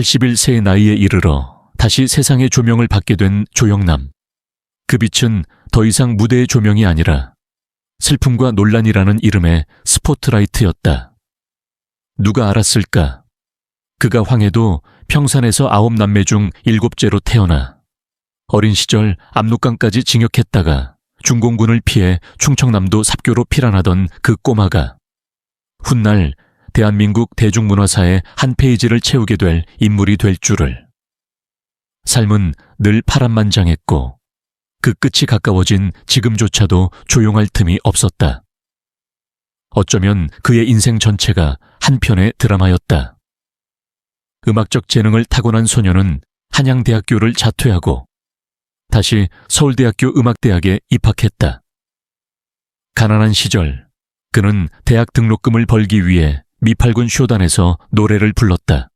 81세의 나이에 이르러 다시 세상의 조명을 받게 된 조영남. 그 빛은 더 이상 무대의 조명이 아니라 슬픔과 논란이라는 이름의 스포트라이트였다. 누가 알았을까? 그가 황해도 평산에서 아홉 남매 중 일곱째로 태어나 어린 시절 압록강까지 징역했다가 중공군을 피해 충청남도 삽교로 피란하던 그 꼬마가 훗날 대한민국 대중문화사의 한 페이지를 채우게 될 인물이 될 줄을. 삶은 늘 파란만장했고 그 끝이 가까워진 지금조차도 조용할 틈이 없었다. 어쩌면 그의 인생 전체가 한 편의 드라마였다. 음악적 재능을 타고난 소녀는 한양대학교를 자퇴하고 다시 서울대학교 음악대학에 입학했다. 가난한 시절 그는 대학 등록금을 벌기 위해 미팔군 쇼단에서 노래를 불렀다.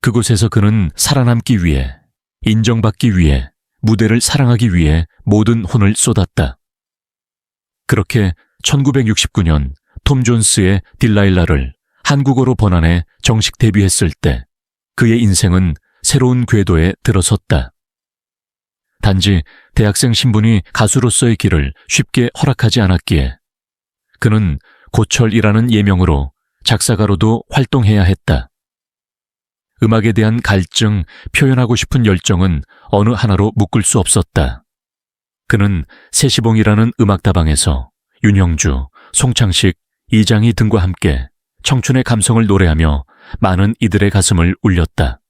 그곳에서 그는 살아남기 위해, 인정받기 위해, 무대를 사랑하기 위해 모든 혼을 쏟았다. 그렇게 1969년 톰 존스의 딜라일라를 한국어로 번안해 정식 데뷔했을 때 그의 인생은 새로운 궤도에 들어섰다. 단지 대학생 신분이 가수로서의 길을 쉽게 허락하지 않았기에 그는 고철이라는 예명으로 작사가로도 활동해야 했다. 음악에 대한 갈증, 표현하고 싶은 열정은 어느 하나로 묶을 수 없었다. 그는 세시봉이라는 음악다방에서 윤형주, 송창식, 이장희 등과 함께 청춘의 감성을 노래하며 많은 이들의 가슴을 울렸다.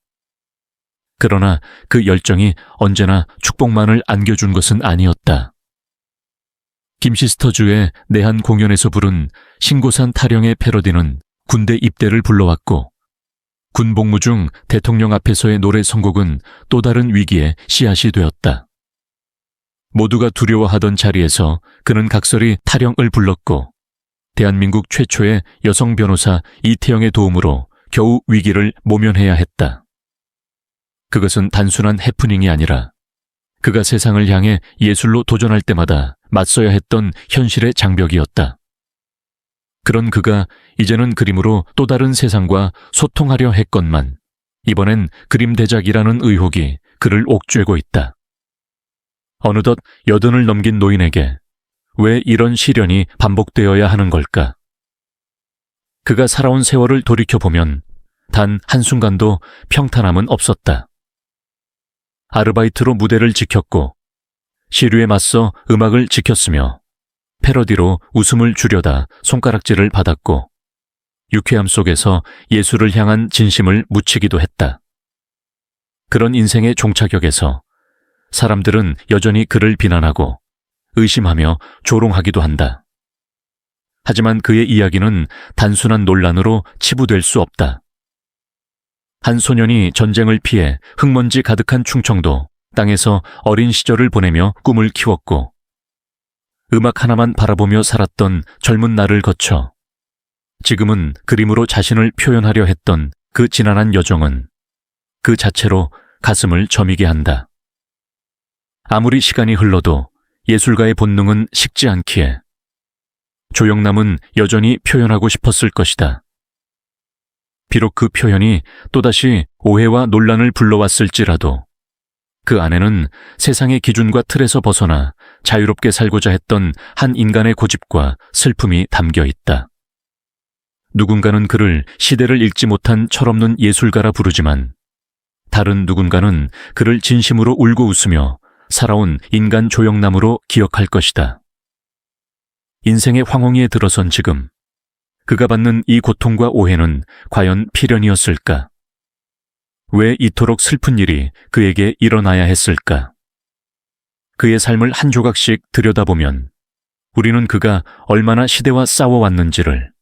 그러나 그 열정이 언제나 축복만을 안겨준 것은 아니었다. 김시스터즈의 내한 공연에서 부른 신고산 타령의 패러디는 군대 입대를 불러왔고 군 복무 중 대통령 앞에서의 노래 선곡은 또 다른 위기의 씨앗이 되었다. 모두가 두려워하던 자리에서 그는 각설이 타령을 불렀고 대한민국 최초의 여성 변호사 이태영의 도움으로 겨우 위기를 모면해야 했다. 그것은 단순한 해프닝이 아니라 그가 세상을 향해 예술로 도전할 때마다 맞서야 했던 현실의 장벽이었다. 그런 그가 이제는 그림으로 또 다른 세상과 소통하려 했건만 이번엔 그림 대작이라는 의혹이 그를 옥죄고 있다. 어느덧 여든을 넘긴 노인에게 왜 이런 시련이 반복되어야 하는 걸까? 그가 살아온 세월을 돌이켜보면 단 한순간도 평탄함은 없었다. 아르바이트로 무대를 지켰고 시류에 맞서 음악을 지켰으며 패러디로 웃음을 주려다 손가락질을 받았고 유쾌함 속에서 예술을 향한 진심을 묻히기도 했다. 그런 인생의 종착역에서 사람들은 여전히 그를 비난하고 의심하며 조롱하기도 한다. 하지만 그의 이야기는 단순한 논란으로 치부될 수 없다. 한 소년이 전쟁을 피해 흙먼지 가득한 충청도 땅에서 어린 시절을 보내며 꿈을 키웠고 음악 하나만 바라보며 살았던 젊은 날을 거쳐 지금은 그림으로 자신을 표현하려 했던 그 지난한 여정은 그 자체로 가슴을 저미게 한다. 아무리 시간이 흘러도 예술가의 본능은 식지 않기에 조영남은 여전히 표현하고 싶었을 것이다. 비록 그 표현이 또다시 오해와 논란을 불러왔을지라도 그 안에는 세상의 기준과 틀에서 벗어나 자유롭게 살고자 했던 한 인간의 고집과 슬픔이 담겨 있다. 누군가는 그를 시대를 읽지 못한 철없는 예술가라 부르지만 다른 누군가는 그를 진심으로 울고 웃으며 살아온 인간 조형남으로 기억할 것이다. 인생의 황홍이에 들어선 지금 그가 받는 이 고통과 오해는 과연 필연이었을까? 왜 이토록 슬픈 일이 그에게 일어나야 했을까? 그의 삶을 한 조각씩 들여다보면 우리는 그가 얼마나 시대와 싸워왔는지를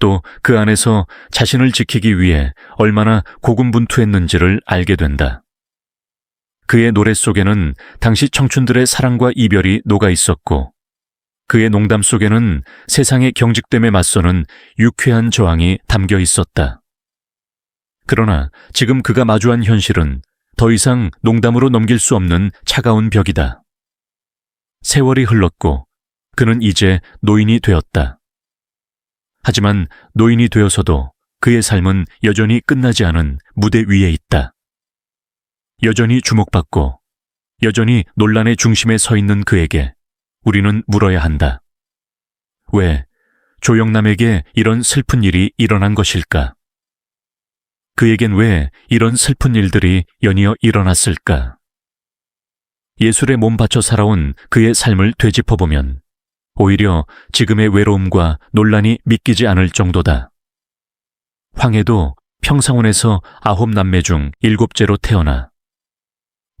또 그 안에서 자신을 지키기 위해 얼마나 고군분투했는지를 알게 된다. 그의 노래 속에는 당시 청춘들의 사랑과 이별이 녹아 있었고 그의 농담 속에는 세상의 경직됨에 맞서는 유쾌한 저항이 담겨 있었다. 그러나 지금 그가 마주한 현실은 더 이상 농담으로 넘길 수 없는 차가운 벽이다. 세월이 흘렀고 그는 이제 노인이 되었다. 하지만 노인이 되어서도 그의 삶은 여전히 끝나지 않은 무대 위에 있다. 여전히 주목받고 여전히 논란의 중심에 서 있는 그에게 우리는 물어야 한다. 왜 조영남에게 이런 슬픈 일이 일어난 것일까? 그에겐 왜 이런 슬픈 일들이 연이어 일어났을까? 예술에 몸 바쳐 살아온 그의 삶을 되짚어보면 오히려 지금의 외로움과 논란이 믿기지 않을 정도다. 황해도 평상원에서 아홉 남매 중 일곱째로 태어나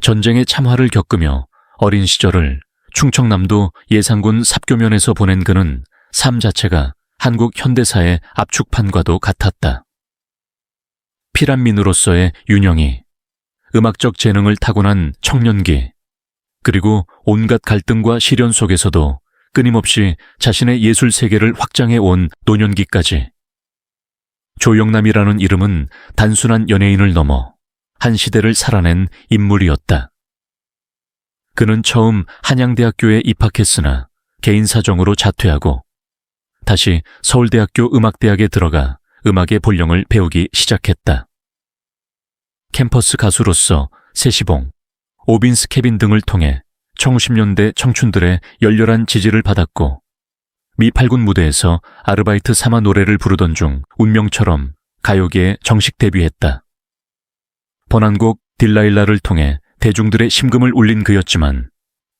전쟁의 참화를 겪으며 어린 시절을 충청남도 예산군 삽교면에서 보낸 그는 삶 자체가 한국 현대사의 압축판과도 같았다. 피란민으로서의 윤영이, 음악적 재능을 타고난 청년기, 그리고 온갖 갈등과 시련 속에서도 끊임없이 자신의 예술 세계를 확장해 온 노년기까지. 조영남이라는 이름은 단순한 연예인을 넘어 한 시대를 살아낸 인물이었다. 그는 처음 한양대학교에 입학했으나 개인 사정으로 자퇴하고 다시 서울대학교 음악대학에 들어가 음악의 본령을 배우기 시작했다. 캠퍼스 가수로서 세시봉, 오빈스 케빈 등을 통해 1910년대 청춘들의 열렬한 지지를 받았고 미 8군 무대에서 아르바이트 삼아 노래를 부르던 중 운명처럼 가요계에 정식 데뷔했다. 번안곡 딜라일라를 통해 대중들의 심금을 울린 그였지만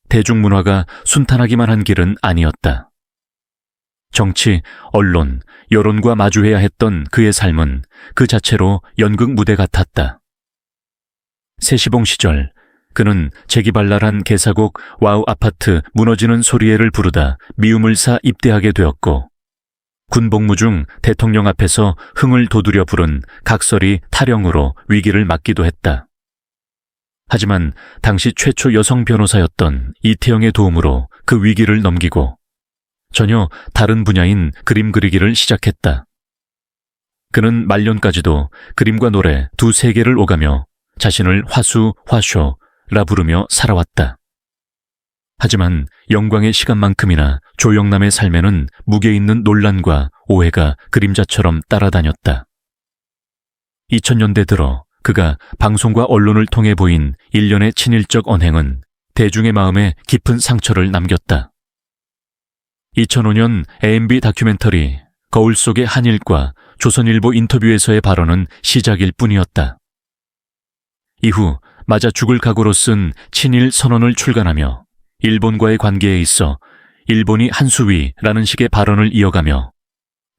대중문화가 순탄하기만 한 길은 아니었다. 정치, 언론, 여론과 마주해야 했던 그의 삶은 그 자체로 연극 무대 같았다. 세시봉 시절 그는 재기발랄한 개사곡 와우 아파트 무너지는 소리에를 부르다 미움을 사 입대하게 되었고 군복무 중 대통령 앞에서 흥을 돋우려 부른 각설이 타령으로 위기를 맞기도 했다. 하지만 당시 최초 여성 변호사였던 이태영의 도움으로 그 위기를 넘기고 전혀 다른 분야인 그림 그리기를 시작했다. 그는 말년까지도 그림과 노래 두 세계를 오가며 자신을 화수, 화쇼라 부르며 살아왔다. 하지만 영광의 시간만큼이나 조영남의 삶에는 무게 있는 논란과 오해가 그림자처럼 따라다녔다. 2000년대 들어 그가 방송과 언론을 통해 보인 일련의 친일적 언행은 대중의 마음에 깊은 상처를 남겼다. 2005년 AMB 다큐멘터리 거울 속의 한일과 조선일보 인터뷰에서의 발언은 시작일 뿐이었다. 이후 맞아 죽을 각오로 쓴 친일 선언을 출간하며 일본과의 관계에 있어 일본이 한수위라는 식의 발언을 이어가며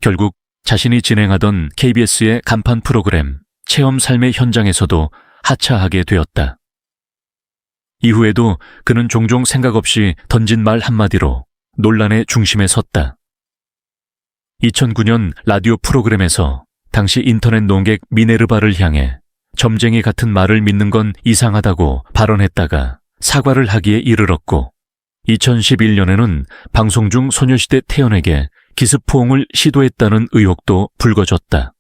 결국 자신이 진행하던 KBS의 간판 프로그램 체험 삶의 현장에서도 하차하게 되었다. 이후에도 그는 종종 생각 없이 던진 말 한마디로 논란의 중심에 섰다. 2009년 라디오 프로그램에서 당시 인터넷 농객 미네르바를 향해 점쟁이 같은 말을 믿는 건 이상하다고 발언했다가 사과를 하기에 이르렀고 2011년에는 방송 중 소녀시대 태연에게 기습포옹을 시도했다는 의혹도 불거졌다.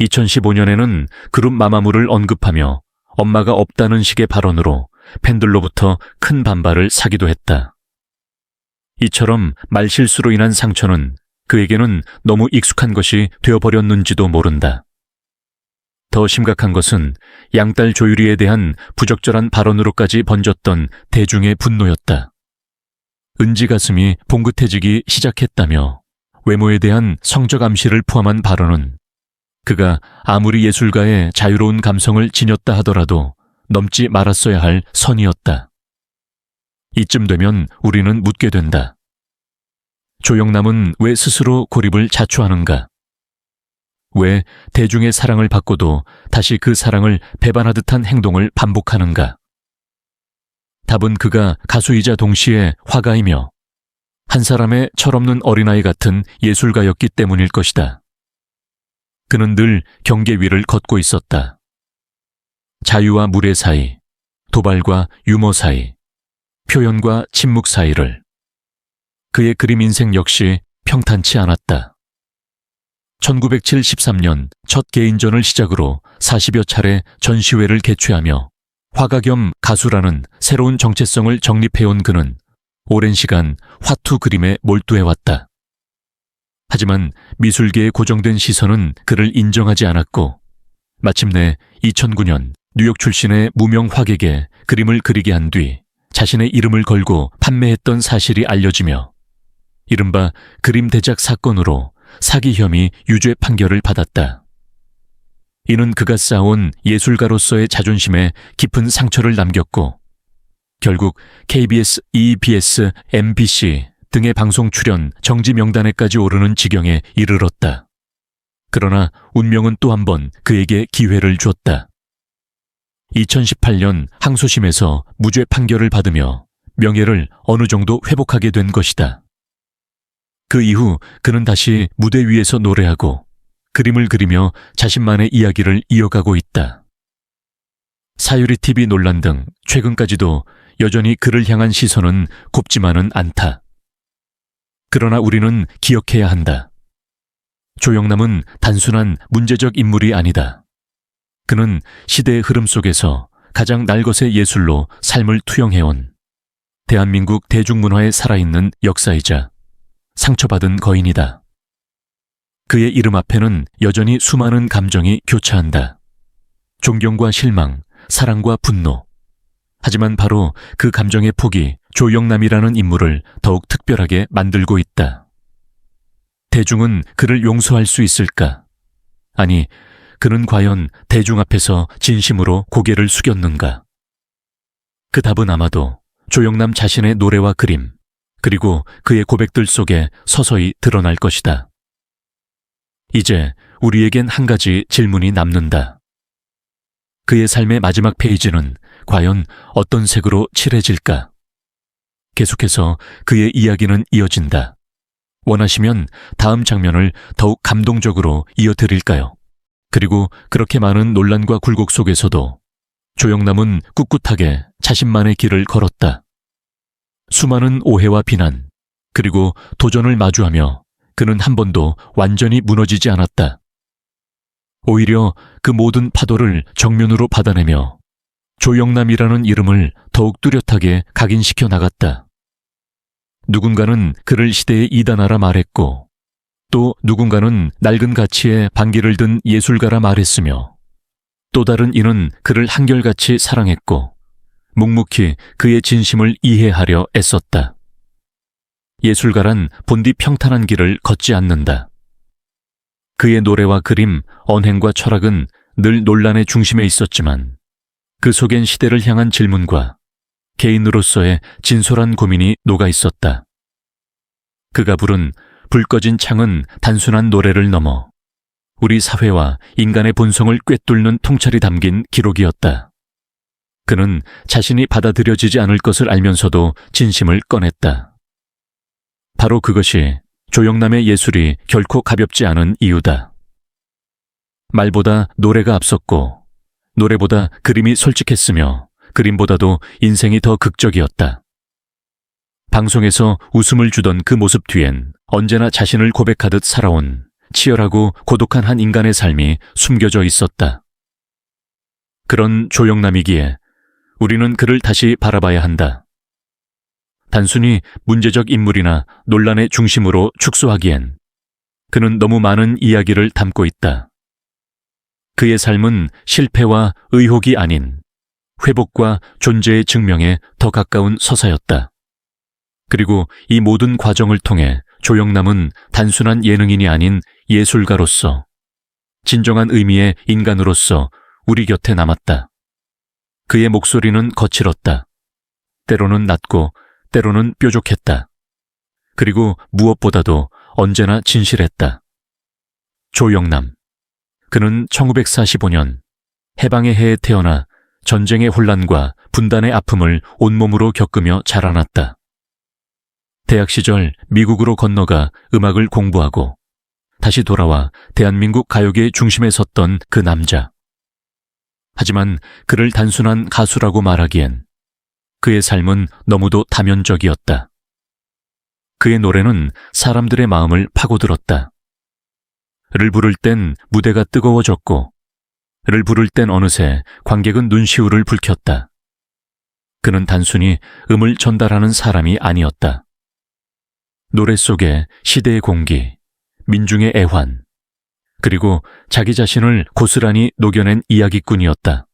2015년에는 그룹 마마무를 언급하며 엄마가 없다는 식의 발언으로 팬들로부터 큰 반발을 사기도 했다. 이처럼 말실수로 인한 상처는 그에게는 너무 익숙한 것이 되어버렸는지도 모른다. 더 심각한 것은 양딸 조유리에 대한 부적절한 발언으로까지 번졌던 대중의 분노였다. 은지 가슴이 봉긋해지기 시작했다며 외모에 대한 성적 암시를 포함한 발언은 그가 아무리 예술가의 자유로운 감성을 지녔다 하더라도 넘지 말았어야 할 선이었다. 이쯤 되면 우리는 묻게 된다. 조영남은 왜 스스로 고립을 자초하는가? 왜 대중의 사랑을 받고도 다시 그 사랑을 배반하듯한 행동을 반복하는가? 답은 그가 가수이자 동시에 화가이며 한 사람의 철없는 어린아이 같은 예술가였기 때문일 것이다. 그는 늘 경계 위를 걷고 있었다. 자유와 물의 사이, 도발과 유머 사이, 표현과 침묵 사이를. 그의 그림 인생 역시 평탄치 않았다. 1973년 첫 개인전을 시작으로 40여 차례 전시회를 개최하며 화가 겸 가수라는 새로운 정체성을 정립해온 그는 오랜 시간 화투 그림에 몰두해왔다. 하지만 미술계의 고정된 시선은 그를 인정하지 않았고 마침내 2009년 뉴욕 출신의 무명 화객에 그림을 그리게 한 뒤 자신의 이름을 걸고 판매했던 사실이 알려지며 이른바 그림 대작 사건으로 사기 혐의 유죄 판결을 받았다. 이는 그가 쌓아온 예술가로서의 자존심에 깊은 상처를 남겼고 결국 KBS, EBS, MBC 등의 방송 출연 정지 명단에까지 오르는 지경에 이르렀다. 그러나 운명은 또 한 번 그에게 기회를 줬다. 2018년 항소심에서 무죄 판결을 받으며 명예를 어느 정도 회복하게 된 것이다. 그 이후 그는 다시 무대 위에서 노래하고 그림을 그리며 자신만의 이야기를 이어가고 있다. 사유리 TV 논란 등 최근까지도 여전히 그를 향한 시선은 곱지만은 않다. 그러나 우리는 기억해야 한다. 조영남은 단순한 문제적 인물이 아니다. 그는 시대의 흐름 속에서 가장 날것의 예술로 삶을 투영해온 대한민국 대중문화에 살아있는 역사이자 상처받은 거인이다. 그의 이름 앞에는 여전히 수많은 감정이 교차한다. 존경과 실망, 사랑과 분노. 하지만 바로 그 감정의 폭이 조영남이라는 인물을 더욱 특별하게 만들고 있다. 대중은 그를 용서할 수 있을까? 아니, 그는 과연 대중 앞에서 진심으로 고개를 숙였는가? 그 답은 아마도 조영남 자신의 노래와 그림, 그리고 그의 고백들 속에 서서히 드러날 것이다. 이제 우리에겐 한 가지 질문이 남는다. 그의 삶의 마지막 페이지는 과연 어떤 색으로 칠해질까? 계속해서 그의 이야기는 이어진다. 원하시면 다음 장면을 더욱 감동적으로 이어드릴까요? 그리고 그렇게 많은 논란과 굴곡 속에서도 조영남은 꿋꿋하게 자신만의 길을 걸었다. 수많은 오해와 비난, 그리고 도전을 마주하며 그는 한 번도 완전히 무너지지 않았다. 오히려 그 모든 파도를 정면으로 받아내며 조영남이라는 이름을 더욱 뚜렷하게 각인시켜 나갔다. 누군가는 그를 시대의 이단하라 말했고, 또 누군가는 낡은 가치에 반기를 든 예술가라 말했으며, 또 다른 이는 그를 한결같이 사랑했고, 묵묵히 그의 진심을 이해하려 애썼다. 예술가란 본디 평탄한 길을 걷지 않는다. 그의 노래와 그림, 언행과 철학은 늘 논란의 중심에 있었지만 그 속엔 시대를 향한 질문과 개인으로서의 진솔한 고민이 녹아 있었다. 그가 부른 불 꺼진 창은 단순한 노래를 넘어 우리 사회와 인간의 본성을 꿰뚫는 통찰이 담긴 기록이었다. 그는 자신이 받아들여지지 않을 것을 알면서도 진심을 꺼냈다. 바로 그것이 조영남의 예술이 결코 가볍지 않은 이유다. 말보다 노래가 앞섰고, 노래보다 그림이 솔직했으며, 그림보다도 인생이 더 극적이었다. 방송에서 웃음을 주던 그 모습 뒤엔 언제나 자신을 고백하듯 살아온 치열하고 고독한 한 인간의 삶이 숨겨져 있었다. 그런 조영남이기에 우리는 그를 다시 바라봐야 한다. 단순히 문제적 인물이나 논란의 중심으로 축소하기엔 그는 너무 많은 이야기를 담고 있다. 그의 삶은 실패와 의혹이 아닌 회복과 존재의 증명에 더 가까운 서사였다. 그리고 이 모든 과정을 통해 조영남은 단순한 예능인이 아닌 예술가로서 진정한 의미의 인간으로서 우리 곁에 남았다. 그의 목소리는 거칠었다. 때로는 낮고 때로는 뾰족했다. 그리고 무엇보다도 언제나 진실했다. 조영남. 그는 1945년 해방의 해에 태어나 전쟁의 혼란과 분단의 아픔을 온몸으로 겪으며 자라났다. 대학 시절 미국으로 건너가 음악을 공부하고 다시 돌아와 대한민국 가요계의 중심에 섰던 그 남자. 하지만 그를 단순한 가수라고 말하기엔 그의 삶은 너무도 다면적이었다. 그의 노래는 사람들의 마음을 파고들었다. 를 부를 땐 무대가 뜨거워졌고, 를 부를 땐 어느새 관객은 눈시울을 붉혔다. 그는 단순히 음을 전달하는 사람이 아니었다. 노래 속에 시대의 공기, 민중의 애환, 그리고 자기 자신을 고스란히 녹여낸 이야기꾼이었다.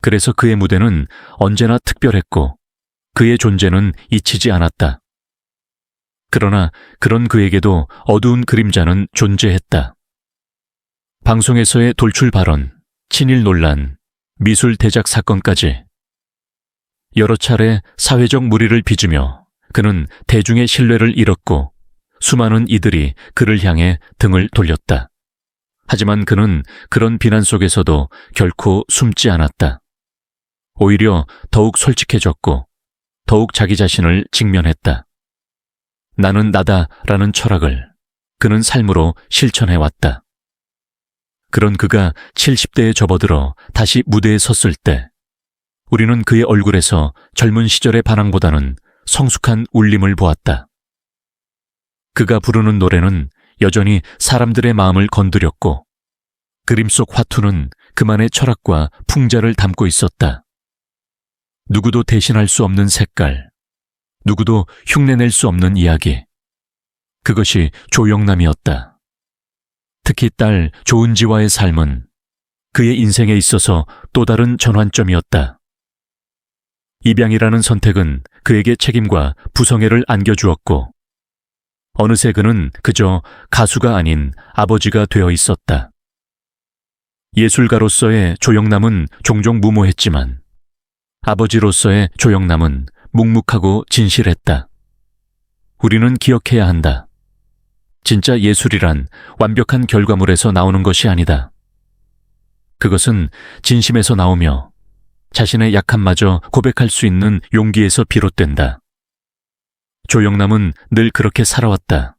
그래서 그의 무대는 언제나 특별했고 그의 존재는 잊히지 않았다. 그러나 그런 그에게도 어두운 그림자는 존재했다. 방송에서의 돌출 발언, 친일 논란, 미술 대작 사건까지 여러 차례 사회적 무리를 빚으며 그는 대중의 신뢰를 잃었고 수많은 이들이 그를 향해 등을 돌렸다. 하지만 그는 그런 비난 속에서도 결코 숨지 않았다. 오히려 더욱 솔직해졌고 더욱 자기 자신을 직면했다. 나는 나다라는 철학을 그는 삶으로 실천해 왔다. 그런 그가 70대에 접어들어 다시 무대에 섰을 때 우리는 그의 얼굴에서 젊은 시절의 반항보다는 성숙한 울림을 보았다. 그가 부르는 노래는 여전히 사람들의 마음을 건드렸고 그림 속 화투는 그만의 철학과 풍자를 담고 있었다. 누구도 대신할 수 없는 색깔, 누구도 흉내낼 수 없는 이야기. 그것이 조영남이었다. 특히 딸 조은지와의 삶은 그의 인생에 있어서 또 다른 전환점이었다. 입양이라는 선택은 그에게 책임과 부성애를 안겨주었고, 어느새 그는 그저 가수가 아닌 아버지가 되어 있었다. 예술가로서의 조영남은 종종 무모했지만, 아버지로서의 조영남은 묵묵하고 진실했다. 우리는 기억해야 한다. 진짜 예술이란 완벽한 결과물에서 나오는 것이 아니다. 그것은 진심에서 나오며 자신의 약함마저 고백할 수 있는 용기에서 비롯된다. 조영남은 늘 그렇게 살아왔다.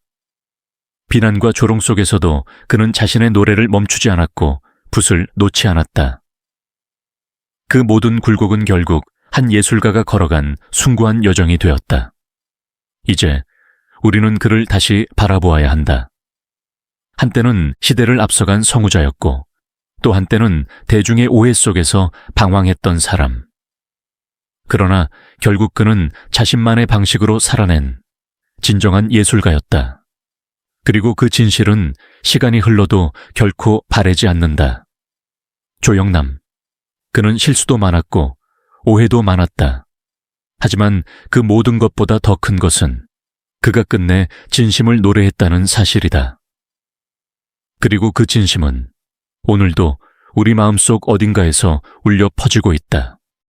비난과 조롱 속에서도 그는 자신의 노래를 멈추지 않았고 붓을 놓지 않았다. 그 모든 굴곡은 결국 한 예술가가 걸어간 숭고한 여정이 되었다. 이제 우리는 그를 다시 바라보아야 한다. 한때는 시대를 앞서간 성우자였고 또 한때는 대중의 오해 속에서 방황했던 사람. 그러나 결국 그는 자신만의 방식으로 살아낸 진정한 예술가였다. 그리고 그 진실은 시간이 흘러도 결코 바래지 않는다. 조영남. 그는 실수도 많았고 오해도 많았다. 하지만 그 모든 것보다 더 큰 것은 그가 끝내 진심을 노래했다는 사실이다. 그리고 그 진심은 오늘도 우리 마음속 어딘가에서 울려 퍼지고 있다.